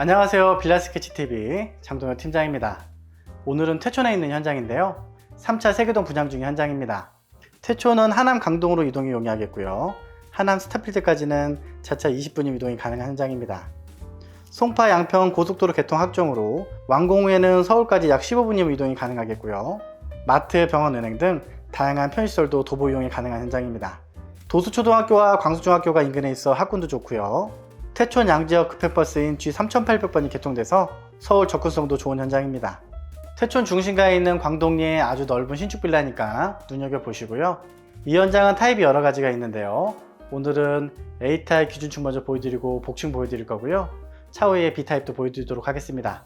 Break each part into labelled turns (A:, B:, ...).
A: 안녕하세요. 빌라스케치TV 장동현 팀장입니다. 오늘은 태촌에 있는 현장인데요. 3차 세계동 분양 중인 현장입니다. 태촌은 하남 강동으로 이동이 용이하겠고요. 하남 스타필드까지는 자차 20분이면 이동이 가능한 현장입니다. 송파 양평 고속도로 개통 확정으로 완공 후에는 서울까지 약 15분이면 이동이 가능하겠고요. 마트, 병원, 은행 등 다양한 편의시설도 도보 이용이 가능한 현장입니다. 도수초등학교와 광수중학교가 인근에 있어 학군도 좋고요. 태촌 양지역 급행버스인 G3800번이 개통돼서 서울 접근성도 좋은 현장입니다. 태촌 중심가에 있는 광동리에 아주 넓은 신축 빌라니까 눈여겨보시고요. 이 현장은 타입이 여러 가지가 있는데요. 오늘은 A타입 기준층 먼저 보여드리고 복층 보여드릴 거고요. 차후에 B타입도 보여드리도록 하겠습니다.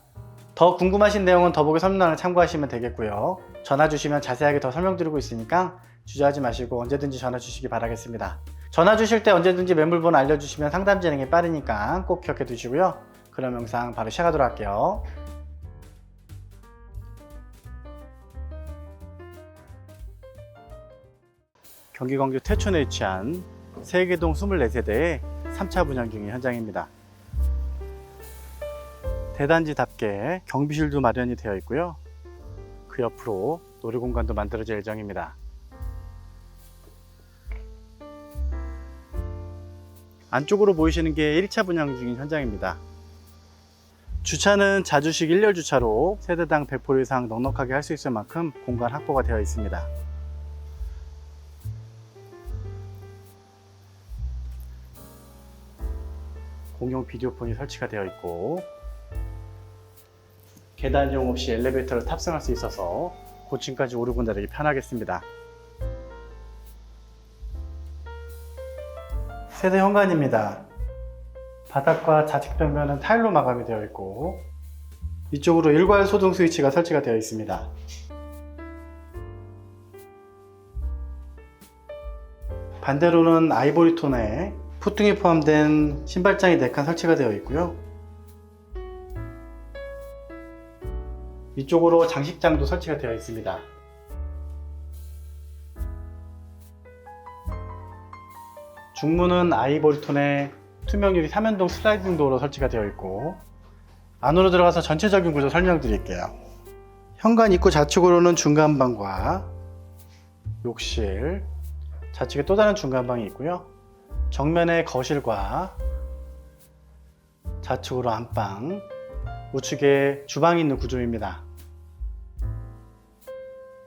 A: 더 궁금하신 내용은 더보기 설명란을 참고하시면 되겠고요. 전화 주시면 자세하게 더 설명드리고 있으니까 주저하지 마시고 언제든지 전화 주시기 바라겠습니다. 전화 주실 때 언제든지 매물번호 알려주시면 상담 진행이 빠르니까 꼭 기억해 두시고요. 그럼 영상 바로 시작하도록 할게요. 경기 광주 태촌에 위치한 세계동 24세대의 3차 분양 중인 현장입니다. 대단지답게 경비실도 마련이 되어 있고요. 그 옆으로 놀이공간도 만들어질 예정입니다. 안쪽으로 보이시는 게 1차 분양 중인 현장입니다. 주차는 자주식 1열 주차로 세대당 100% 이상 넉넉하게 할 수 있을 만큼 공간 확보가 되어 있습니다. 공용 비디오폰이 설치가 되어 있고 계단 이용 없이 엘리베이터를 탑승할 수 있어서 고층까지 오르고 내리기 편하겠습니다. 세대 현관입니다. 바닥과 좌측 벽면은 타일로 마감이 되어 있고 이쪽으로 일괄 소등 스위치가 설치가 되어 있습니다. 반대로는 아이보리 톤에 푸퉁이 포함된 신발장이 4칸 설치가 되어 있고요. 이쪽으로 장식장도 설치가 되어 있습니다. 중문은 아이보리 톤에 투명 유리 3연동 슬라이딩 도어로 설치가 되어 있고 안으로 들어가서 전체적인 구조 설명드릴게요. 현관 입구 좌측으로는 중간방과 욕실, 좌측에 또 다른 중간방이 있고요. 정면에 거실과 좌측으로 안방, 우측에 주방이 있는 구조입니다.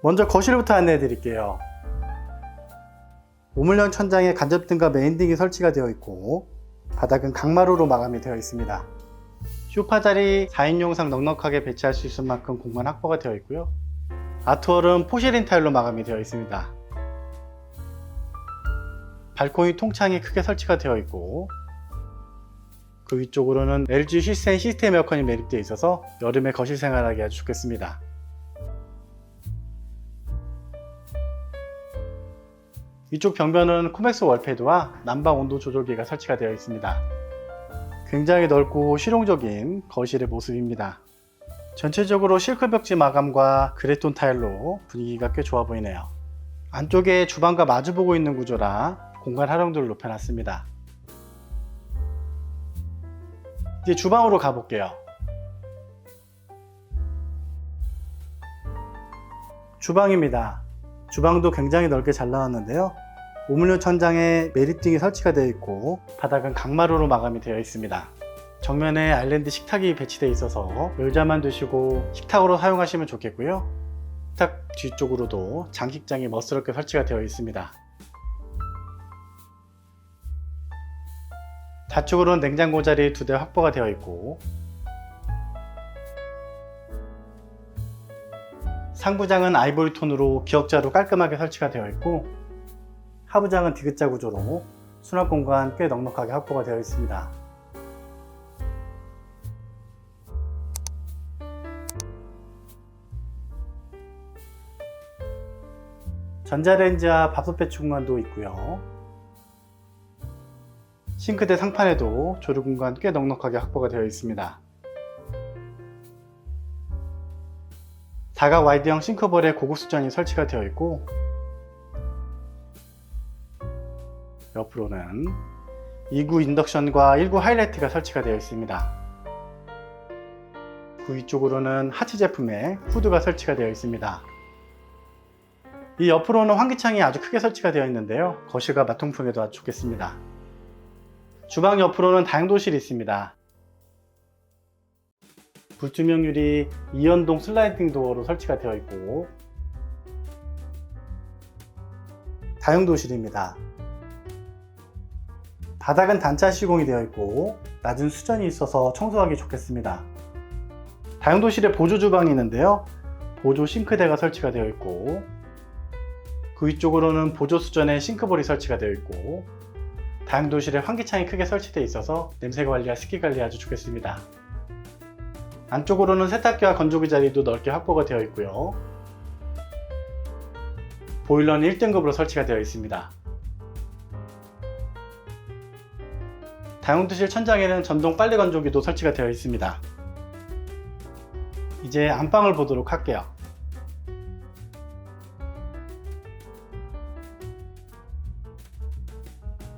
A: 먼저 거실부터 안내해 드릴게요. 우물형 천장에 간접등과 메인등이 설치가 되어 있고 바닥은 강마루로 마감이 되어 있습니다. 쇼파 자리 4인 용상 넉넉하게 배치할 수 있을 만큼 공간 확보가 되어 있고요. 아트월은 포시린 타일로 마감이 되어 있습니다. 발코니 통창이 크게 설치가 되어 있고 그 위쪽으로는 LG 시스템 시스템 에어컨이 매립되어 있어서 여름에 거실 생활하기 아주 좋겠습니다. 이쪽 벽면은 코맥스 월패드와 난방 온도 조절기가 설치가 되어 있습니다. 굉장히 넓고 실용적인 거실의 모습입니다. 전체적으로 실크 벽지 마감과 그레톤 타일로 분위기가 꽤 좋아 보이네요. 안쪽에 주방과 마주보고 있는 구조라 공간 활용도를 높여놨습니다. 이제 주방으로 가볼게요. 주방입니다. 주방도 굉장히 넓게 잘 나왔는데요. 우물류 천장에 메리팅이 설치가 되어 있고 바닥은 강마루로 마감이 되어 있습니다. 정면에 아일랜드 식탁이 배치되어 있어서 열자만 두시고 식탁으로 사용하시면 좋겠고요. 식탁 뒤쪽으로도 장식장이 멋스럽게 설치가 되어 있습니다. 좌측으로는 냉장고 자리 두 대 확보가 되어 있고 상부장은 아이보리 톤으로 기역자로 깔끔하게 설치가 되어 있고 하부장은 디귿자 구조로 수납 공간 꽤 넉넉하게 확보가 되어 있습니다. 전자레인지와 밥솥 배치 공간도 있고요. 싱크대 상판에도 조리 공간 꽤 넉넉하게 확보가 되어 있습니다. 다각 와이드형 싱크볼에 고급 수전이 설치가 되어 있고 옆으로는 2구 인덕션과 1구 하이라이트가 설치가 되어 있습니다. 그 위쪽으로는 하치 제품의 후드가 설치가 되어 있습니다. 이 옆으로는 환기창이 아주 크게 설치가 되어 있는데요. 거실과 마통풍에도 아주 좋겠습니다. 주방 옆으로는 다용도실이 있습니다. 불투명 유리 이연동 슬라이딩 도어로 설치가 되어 있고 다용도실입니다. 바닥은 단차 시공이 되어 있고 낮은 수전이 있어서 청소하기 좋겠습니다. 다용도실에 보조 주방이 있는데요. 보조 싱크대가 설치가 되어 있고 그 위쪽으로는 보조 수전에 싱크볼이 설치가 되어 있고 다용도실에 환기창이 크게 설치되어 있어서 냄새 관리와 습기 관리 아주 좋겠습니다. 안쪽으로는 세탁기와 건조기 자리도 넓게 확보가 되어 있고요. 보일러는 1등급으로 설치가 되어 있습니다. 다용도실 천장에는 전동 빨래 건조기도 설치가 되어 있습니다. 이제 안방을 보도록 할게요.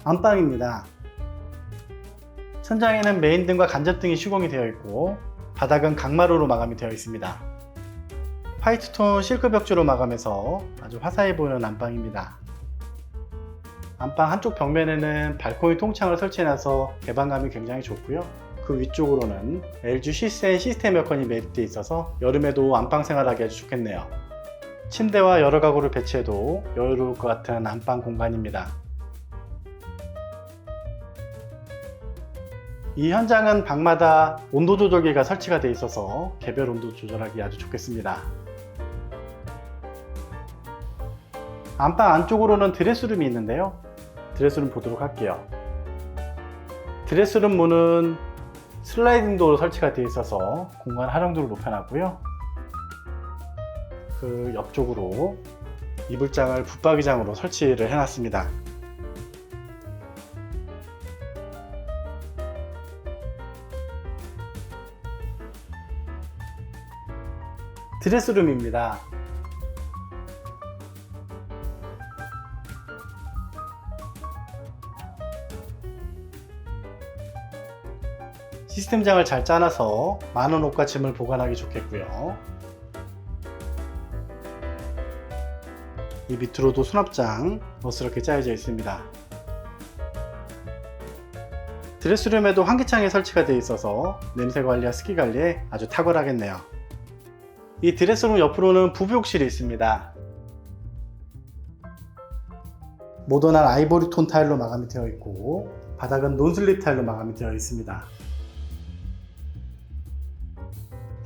A: 안방입니다. 천장에는 메인등과 간접등이 시공이 되어 있고 바닥은 강마루로 마감이 되어 있습니다. 화이트톤 실크 벽지로 마감해서 아주 화사해 보이는 안방입니다. 안방 한쪽 벽면에는 발코니 통창을 설치해놔서 개방감이 굉장히 좋고요. 그 위쪽으로는 LG 시센 시스템 에어컨이 매립되어 있어서 여름에도 안방 생활하기 아주 좋겠네요. 침대와 여러 가구를 배치해도 여유로울 것 같은 안방 공간입니다. 이 현장은 방마다 온도 조절기가 설치가 되어 있어서 개별 온도 조절하기 아주 좋겠습니다. 안방 안쪽으로는 드레스룸이 있는데요. 드레스룸 보도록 할게요. 드레스룸 문은 슬라이딩 도어로 설치가 되어 있어서 공간 활용도를 높여놨고요. 그 옆쪽으로 이불장을 붙박이장으로 설치를 해놨습니다. 드레스룸입니다. 시스템장을 잘 짜놔서 많은 옷과 짐을 보관하기 좋겠고요. 이 밑으로도 수납장 멋스럽게 짜여져 있습니다. 드레스룸에도 환기창이 설치가 되어 있어서 냄새 관리와 습기 관리에 아주 탁월하겠네요. 이 드레스룸 옆으로는 부부욕실이 있습니다. 모던한 아이보리 톤 타일로 마감이 되어 있고 바닥은 논슬립 타일로 마감이 되어 있습니다.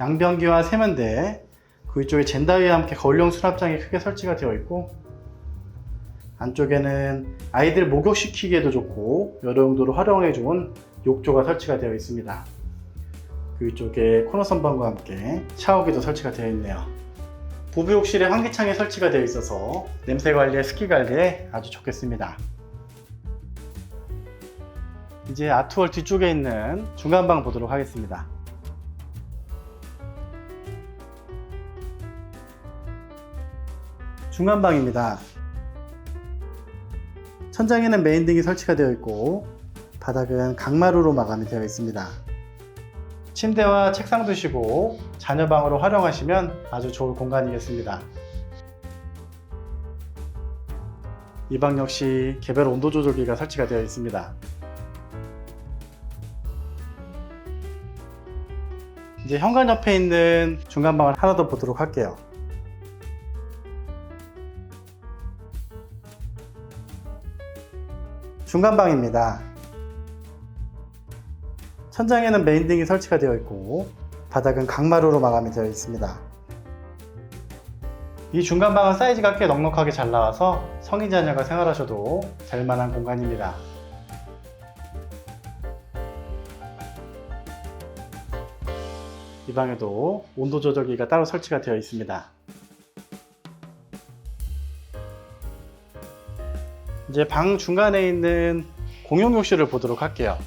A: 양변기와 세면대 그 위쪽에 젠다위와 함께 거울형 수납장이 크게 설치가 되어 있고 안쪽에는 아이들 목욕시키기에도 좋고 여러 용도로 활용해 좋은 욕조가 설치가 되어 있습니다. 그 위쪽에 코너 선반과 함께 샤워기도 설치가 되어 있네요. 부부욕실에 환기창이 설치가 되어 있어서 냄새 관리에 습기 관리에 아주 좋겠습니다. 이제 아트월 뒤쪽에 있는 중간방 보도록 하겠습니다. 중간방입니다. 천장에는 메인 등이 설치가 되어 있고 바닥은 강마루로 마감이 되어 있습니다. 침대와 책상 두시고 자녀방으로 활용하시면 아주 좋을 공간이겠습니다. 이 방 역시 개별 온도 조절기가 설치가 되어 있습니다. 이제 현관 옆에 있는 중간방을 하나 더 보도록 할게요. 중간방입니다. 천장에는 메인등이 설치가 되어 있고 바닥은 강마루로 마감이 되어 있습니다. 이 중간방은 사이즈가 꽤 넉넉하게 잘 나와서 성인 자녀가 생활하셔도 될 만한 공간입니다. 이 방에도 온도 조절기가 따로 설치가 되어 있습니다. 이제 방 중간에 있는 공용 욕실을 보도록 할게요.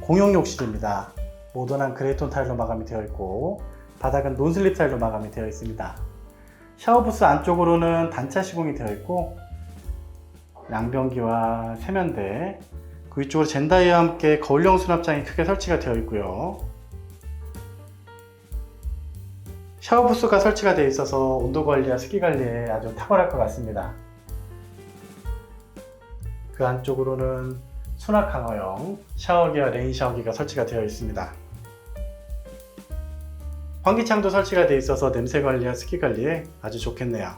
A: 공용 욕실입니다. 모던한 그레이톤 타일로 마감이 되어 있고 바닥은 논슬립 타일로 마감이 되어 있습니다. 샤워부스 안쪽으로는 단차 시공이 되어 있고 양변기와 세면대 그그 위쪽으로 젠다이와 함께 거울형 수납장이 크게 설치가 되어 있고요. 샤워 부스가 설치가 되어 있어서 온도 관리와 습기 관리에 아주 탁월할 것 같습니다. 그 안쪽으로는 수납 강화형 샤워기와 레인 샤워기가 설치가 되어 있습니다. 환기창도 설치가 되어 있어서 냄새 관리와 습기 관리에 아주 좋겠네요.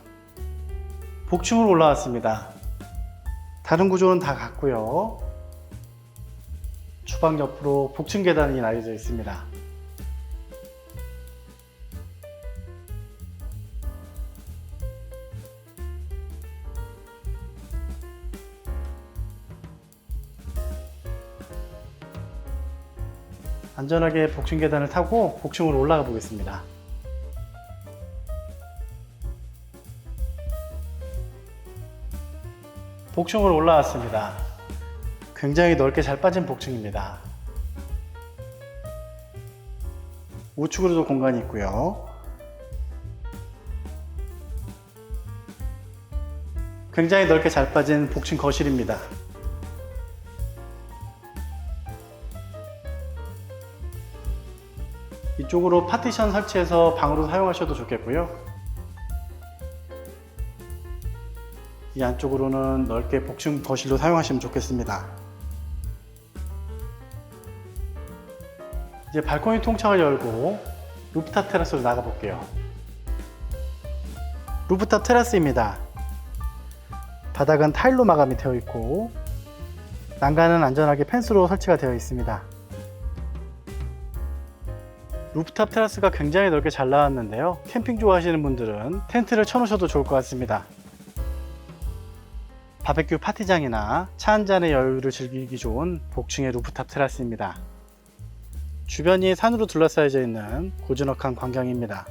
A: 복층으로 올라왔습니다. 다른 구조는 다 같고요. 주방 옆으로 복층 계단이 나뉘어져 있습니다. 안전하게 복층 계단을 타고 복층으로 올라가 보겠습니다. 복층으로 올라왔습니다. 굉장히 넓게 잘 빠진 복층입니다. 우측으로도 공간이 있고요. 굉장히 넓게 잘 빠진 복층 거실입니다. 이쪽으로 파티션 설치해서 방으로 사용하셔도 좋겠고요. 이 안쪽으로는 넓게 복층 거실로 사용하시면 좋겠습니다. 이제 발코니 통창을 열고 루프탑 테라스로 나가 볼게요. 루프탑 테라스입니다. 바닥은 타일로 마감이 되어 있고 난간은 안전하게 펜스로 설치가 되어 있습니다. 루프탑 테라스가 굉장히 넓게 잘 나왔는데요. 캠핑 좋아하시는 분들은 텐트를 쳐놓으셔도 좋을 것 같습니다. 바베큐 파티장이나 차 한 잔의 여유를 즐기기 좋은 복층의 루프탑 테라스입니다. 주변이 산으로 둘러싸여져 있는 고즈넉한 광경입니다.